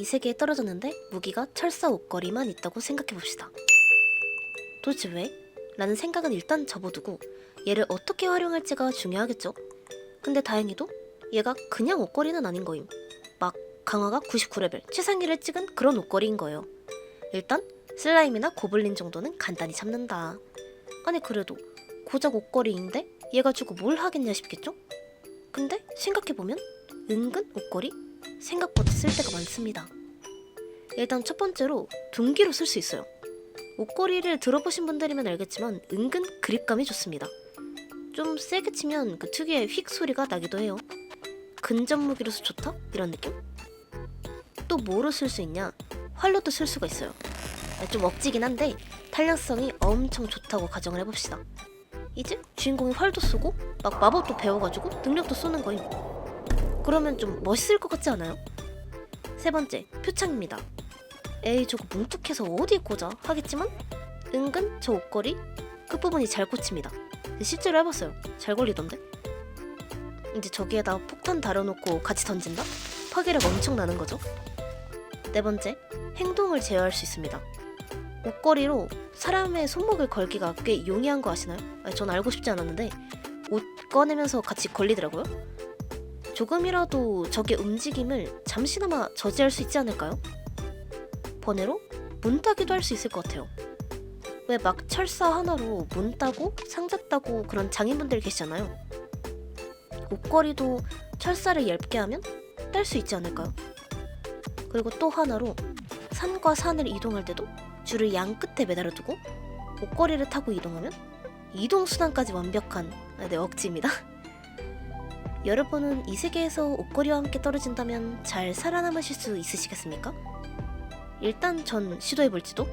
이 세계에 떨어졌는데 무기가 철사 옷걸이만 있다고 생각해봅시다. 도대체 왜? 라는 생각은 일단 접어두고 얘를 어떻게 활용할지가 중요하겠죠. 근데 다행히도 얘가 그냥 옷걸이는 아닌 거임. 막 강화가 99레벨 최상위를 찍은 그런 옷걸이인 거예요. 일단 슬라임이나 고블린 정도는 간단히 잡는다. 아니 그래도 고작 옷걸이인데 얘가 주고 뭘 하겠냐 싶겠죠? 근데 생각해보면 은근 옷걸이 생각보다 쓸 데가 많습니다. 일단 첫 번째로 둔기로 쓸 수 있어요. 옷걸이를 들어보신 분들이면 알겠지만 은근 그립감이 좋습니다. 좀 세게 치면 그 특유의 휙 소리가 나기도 해요. 근접 무기로서 좋다? 이런 느낌? 또 뭐로 쓸 수 있냐? 활로도 쓸 수가 있어요. 아, 좀 억지긴 한데 탄력성이 엄청 좋다고 가정을 해봅시다. 이제 주인공이 활도 쏘고 막 마법도 배워가지고 능력도 쏘는 거임. 그러면 좀 멋있을 것 같지 않아요? 세 번째, 표창입니다. 에이 저거 뭉툭해서 어디에 꽂아 하겠지만 은근 저 옷걸이 끝부분이 잘 꽂힙니다. 실제로 해봤어요. 잘 걸리던데. 이제 저기에다 폭탄 달아놓고 같이 던진다? 파괴력 엄청 나는 거죠. 네 번째, 행동을 제어할 수 있습니다. 옷걸이로 사람의 손목을 걸기가 꽤 용이한 거 아시나요? 아니, 전 알고 싶지 않았는데 옷 꺼내면서 같이 걸리더라고요. 조금이라도 적의 움직임을 잠시나마 저지할 수 있지 않을까요? 번외로 문 따기도 할 수 있을 것 같아요. 왜 막 철사 하나로 문 따고 상자 따고 그런 장인분들 계시잖아요. 옷걸이도 철사를 얇게 하면 딸 수 있지 않을까요? 그리고 또 하나로 산과 산을 이동할 때도 줄을 양 끝에 매달아 두고 옷걸이를 타고 이동하면 이동 수단까지 완벽한 아, 네 억지입니다. 여러분은 이 세계에서 옷걸이와 함께 떨어진다면 잘 살아남으실 수 있으시겠습니까? 일단 전 시도해볼지도